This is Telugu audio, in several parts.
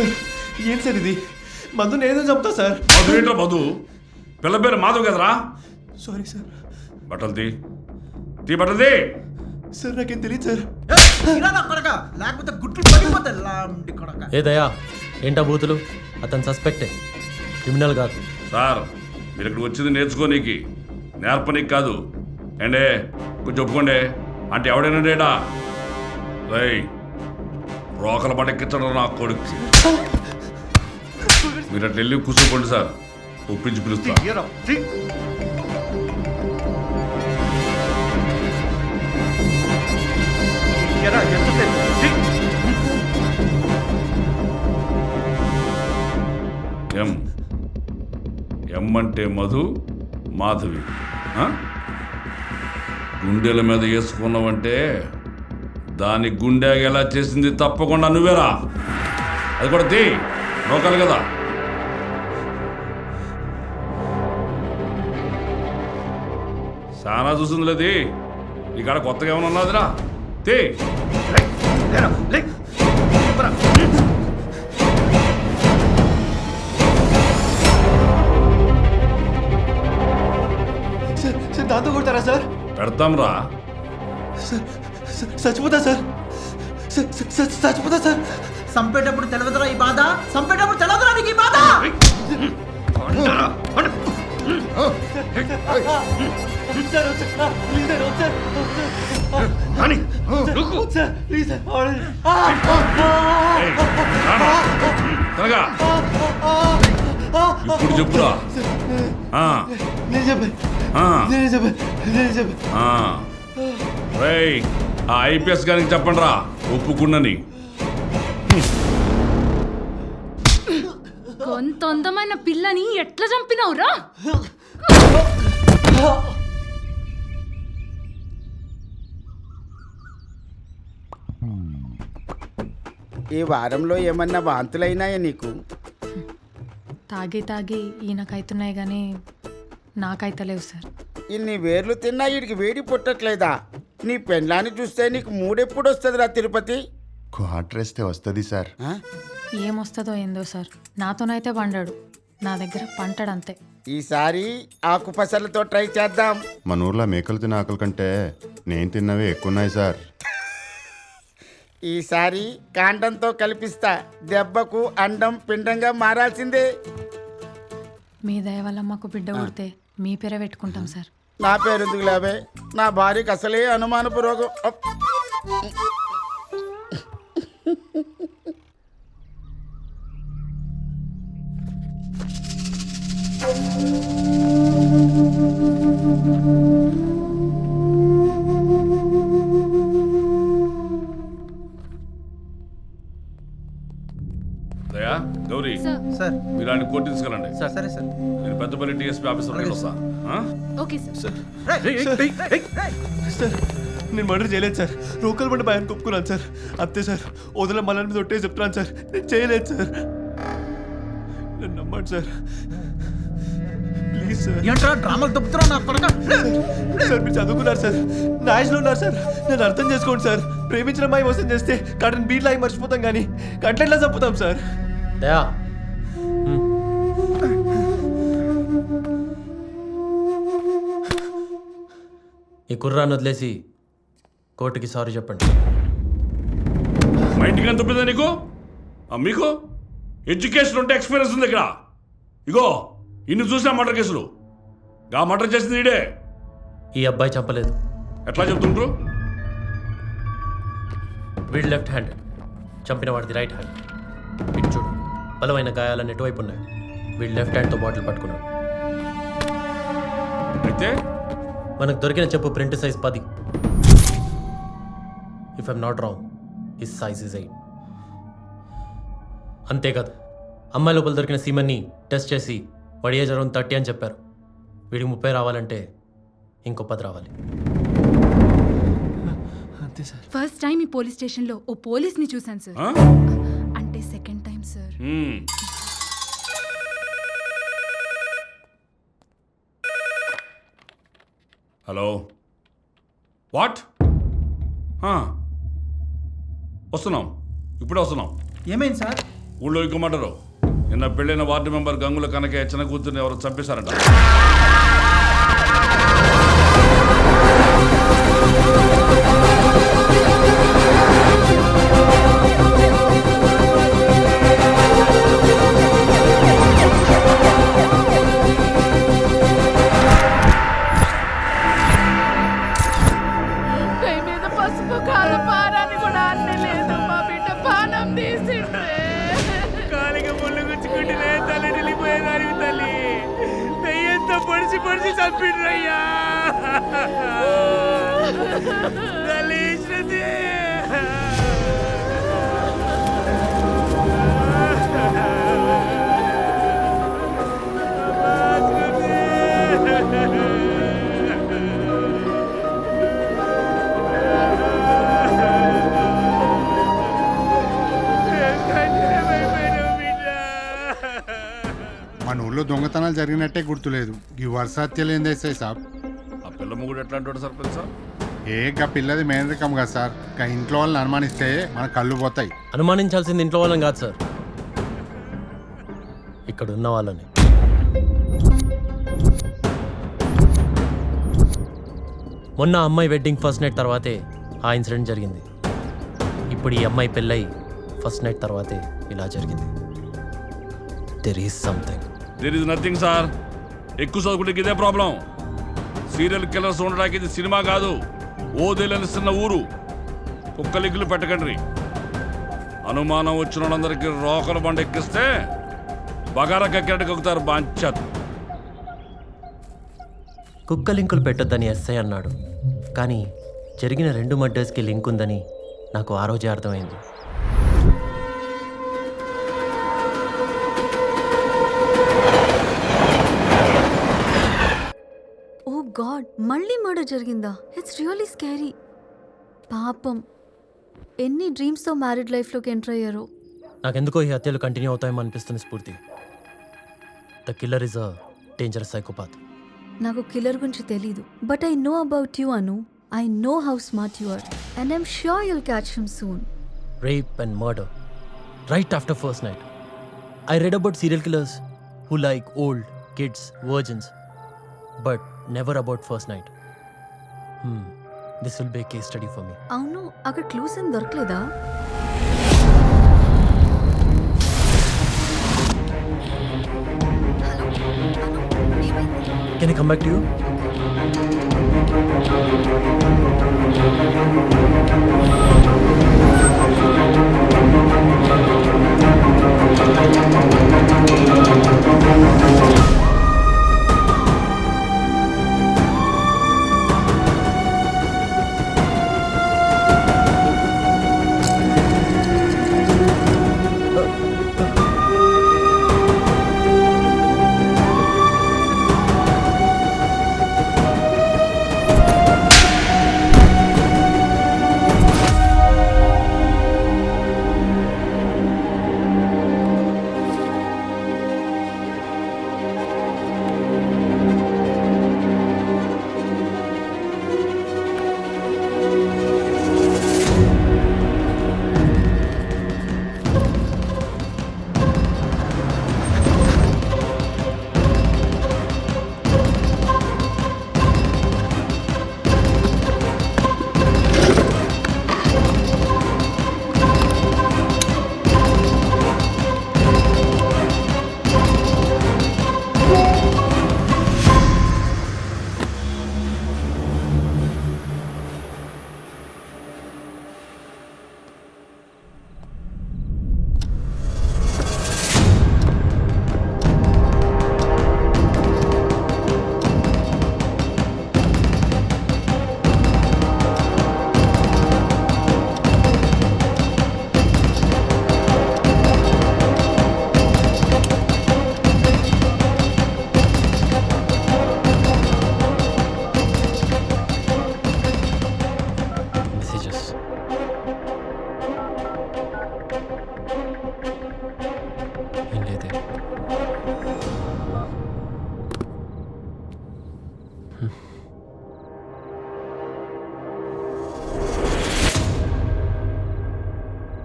ఏం సార్ ఇది? మందు నేనే చంపుతా సార్. మధు ఏంట్రా మధు? పిల్ల పేరు మాధవ్ కదరా? సారీ సార్ బట్టలు తీ. తీ బట్టలు తీ. సార్ నాకేం తెలియదు సార్. కొడక. లేకపోతే గుట్లు పడిపోతాయి లాంటి కొడక. ఏ దయా ఏంటా బూతులు? అతను సస్పెక్టే క్రిమినల్ కాదు. సార్ మీరు ఇక్కడ వచ్చింది నేర్చుకోనీకి. నేర్పనీకి కాదు. ఏండే కొంచెం ఒప్పుకోండి. అంటే ఎవడైనా డేటా రై రోకల పడెక్కించడం నా కొడుకు మీరు అట్లా వెళ్ళి కూర్చోకండి సార్. ఒప్పించి పిలుస్తా. ఎం? ఎం అంటే మధు మాధవి. గుండెల మీద వేసుకున్నావంటే దాని గుండె ఎలా చేసింది తప్పకుండా నువ్వేరా. అది కూడా తీ రోకాలి కదా. చాలా చూసింది లేదు ఈ కాడ కొత్తగా ఏమైనా ఉన్నదిరా. తీ. దాంతో కొడతారా సార్? పెడతాంరా. సార్ సార్, చచ్చిపోతా సార్. చచ్చిపోతా సార్. సంపేటప్పుడు తెలవదురా ఈ బాధ? సంపేటప్పుడు తెలవదురా నీకు ఈ బాధ. త్వరగా. ఇప్పుడు చెప్పురా. ఆ, నేను చెప్పాను. ఆ, నేను చెప్పాను. నేను చెప్పాను. ఆ. ఐపీఎస్ గారికి చెప్పండి రా ఒప్పుకున్నని. కొంత అందమైన పిల్లని ఎట్లా చంపినవురా? ఈ వారంలో ఏమన్నా వాంతులైనాయా నీకు? తాగి తాగి ఈయనకైతున్నాయి కానీ నాకైతలేవు సార్. ఇన్ని వేర్లు తిన్నా వీడికి వేడి పుట్టట్లేదా? నీ పెండ్లాన్ని చూస్తే నీకు మూడెప్పుడు వస్తుందిరా తిరుపతి? క్వార్టర్ వేస్తే వస్తుంది సార్. ఆ? ఏమొస్తుందో ఏందో సార్. నాతోనైతే వండాడు. నా దగ్గర పంటడంతే. ఈసారి ఆకు పసలతో ట్రై చేద్దాం. మన ఊర్లో మేకలు తిన్న ఆకలి కంటే నేను తిన్నవే ఎక్కువ ఉన్నాయి సార్. ఈసారి కాండంతో కల్పిస్తా. దెబ్బకు అండం పిండంగా మారాల్సిందే. మీ దయ వల్ల మాకు బిడ్డ పుడితే మీ పేరే పెట్టుకుంటాం సార్. నా పేరు ఎందుకు లేవే నా భార్యకి అసలే అనుమానపు రోగం అప్. సార్. సార్ మీరు ఆయన కోర్టు తీసుకెళ్ళండి. సరే సార్ నేను పెద్దపల్లి టీఎస్పీ ఆఫీసర్ వస్తా. ఆ? Okay sir. సార్. నేను మర్డర్ చేయలేదు సార్. రోకల్ బండి భయాన్ని కొప్పుకున్నాను సార్. అంతే సార్. వదిలే మళ్ళీ మీద ఒట్టే చెప్తున్నాను సార్. నేను చేయలేదు సార్. నన్ను నమ్మండి సార్. Please sir. ఏంట్రా డ్రామాలు తప్పుతున్నా నా కొడక? సార్ మీరు చదువుకున్నారు సార్. నాయస్లో ఉన్నారు సార్. నన్ను అర్థం చేసుకోండి సార్. ప్రేమించిన అమ్మాయి మోసం చేస్తే కటన్ బీట్ లాగి మర్చిపోతాం కానీ కంటెంట్లా చంపుతాం సార్. దయా ఈ కుర్రాన్ని వదిలేసి కోర్టుకి సారీ చెప్పండి. మా ఇంటికి ఎంత తప్పిందా నీకు? ఆ, మీకు? ఎడ్యుకేషన్ ఉంటే ఎక్స్పీరియన్స్ ఉంది ఇక్కడ. ఇగో ఇన్ని చూసిన మర్డర్ కేసులు. గా మర్డర్ చేసింది ఈడే. ఈ అబ్బాయి చంపలేదు. ఎట్లా చెప్తుండ్రు? వీడ్ లెఫ్ట్ హ్యాండ్ చంపిన వాడిది రైట్ హ్యాండ్ ఇటు చూడు బలమైన గాయాలన్నీ ఎటువైపు ఉన్నాయి? వీడు లెఫ్ట్ హ్యాండ్తో బాటిల్ పట్టుకున్నాడు. అయితే మనకు దొరికిన చెప్పు ప్రింట్ సైజ్ పది. If I'm not wrong his size is eight అంతేకాదు అమ్మాయి లోపల దొరికిన సీమన్ని టెస్ట్ చేసి వాడి ఏజ్ అరౌండ్ థర్టీ అని చెప్పారు. వీడికి ముప్పై రావాలంటే ఇంకో పది రావాలి. అంతే సార్. ఫస్ట్ టైం ఈ పోలీస్ స్టేషన్లో ఓ పోలీస్ని చూశాను సార్? అంటే second time sir hello. What. వస్తున్నాం. ఇప్పుడే వస్తున్నాం. ఏమైంది సార్? ఊళ్ళో ఇక్కమంటారు నిన్న పెళ్ళైన వార్డు మెంబర్ గంగుల కనకే చిన్న కూతుర్ని ఎవరు చంపేశారంట. al Pinraya! ఊళ్ళో దొంగతనాలు జరిగినట్టే గుర్తులేదు. ఈ వర్షాత్యలు ఏం చేస్తాయి సార్ ఆ పిల్ల ముగ్గుడు ఎట్లాంటి వాడు సర్పంచ్ సార్ ఏ గా పిల్లది మేనరికం కదా సార్. గా ఇంట్లో వాళ్ళని అనుమానిస్తే మన కళ్ళు పోతాయి. అనుమానించాల్సింది ఇంట్లో వాళ్ళని కాదు సార్. ఇక్కడ ఉన్న వాళ్ళని. మొన్న అమ్మాయి వెడ్డింగ్ ఫస్ట్ నైట్ తర్వాతే ఆ ఇన్సిడెంట్ జరిగింది. ఇప్పుడు ఈ అమ్మాయి పెళ్ళై ఫస్ట్ నైట్ తర్వాతే ఇలా జరిగింది. There is something there is nothing sir ఎక్కువ చదువుకుంటే ఇదే ప్రాబ్లం సీరియల్ కిల్లర్స్ ఉండడానికి ఇది సినిమా కాదు. ఓ తెలిసిన ఊరు. కుక్కలిగ్గులు పెట్టకండి. అనుమానం వచ్చిన వాళ్ళందరికీ రోకల బండ ఎక్కిస్తే బగారా కక్కినట్టు కక్కుతారు బాంచత్. కుక్క లింకులు పెట్టొద్దని ఎస్ఐ అన్నాడు. కానీ జరిగిన రెండు మర్డర్స్కి లింక్ ఉందని నాకు ఆ రోజే అర్థమైంది ఓ గాడ్ మళ్ళీ మర్డర్ జరిగిందా? ఇట్స్ రియల్లీ స్కేరీ పాపం. ఎన్ని డ్రీమ్స్తో మ్యారీడ్ లైఫ్లోకి ఎంటర్ అయ్యారో. నాకెందుకో ఈ హత్యలు కంటిన్యూ అవుతాయేమో అనిపిస్తుంది స్ఫూర్తి. The killer is a dangerous psychopath నాకు కిల్లర్ గురించి తెలీదు. But I know about you Anu I know how smart you are and I'm sure you'll catch him soon rape and murder. Right after first night. I read about serial killers who like old, kids, virgins, but never about first night. Hmm, this will be a case study for me. అవును అక్కడ క్లూస్ ఏం దొరకలేదా Can I come back to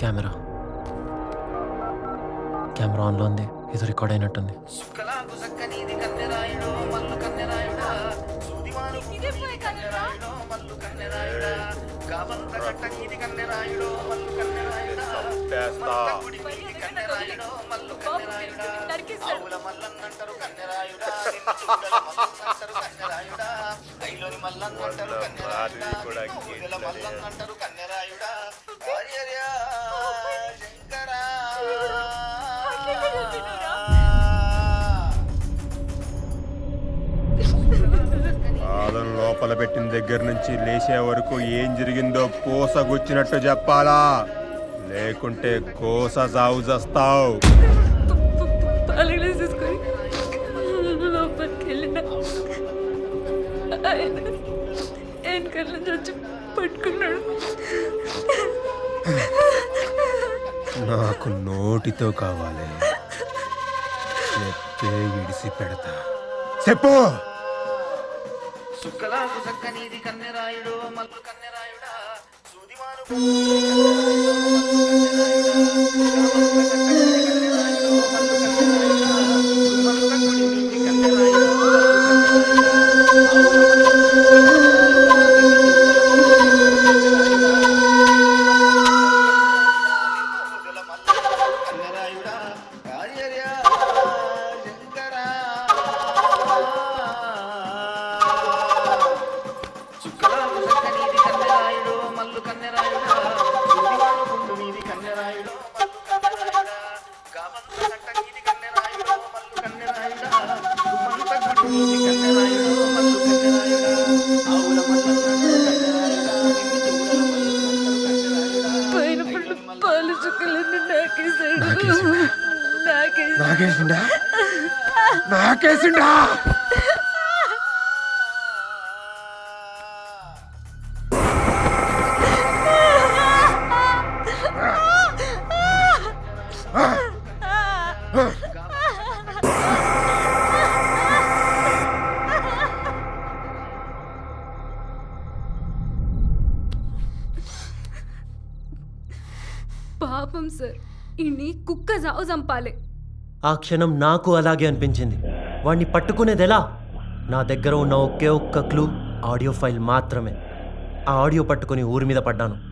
camera. Camera ఆన్లో ఉంది. ఇది రికార్డ్ అయినట్టుంది. మల్లన్నంటారు దగ్గర నుంచి లేచే వరకు ఏం జరిగిందో పూసగుచ్చినట్టు చెప్పాలా? లేకుంటే కోస సాగు చేస్తావు. పట్టుకున్నాడు. నాకు నోటితో కావాలి. చెప్తే విడిసి పెడతా. చెప్పు! సుక్కలాకు సక్క నీది కన్నెరాయుడు మల్లు కన్నెరాయుడా సూదిమాను నాకేసిండా పాపం సార్ ఇన్ని కుక్క జావు చంపాలి. ఆ క్షణం నాకు అలాగే అనిపించింది. వాడిని పట్టుకునేది ఎలా నా దగ్గర ఉన్న ఒకే ఒక్క క్లూ ఆడియో ఫైల్ మాత్రమే. ఆ ఆడియో పట్టుకుని ఊరి మీద పడ్డాను.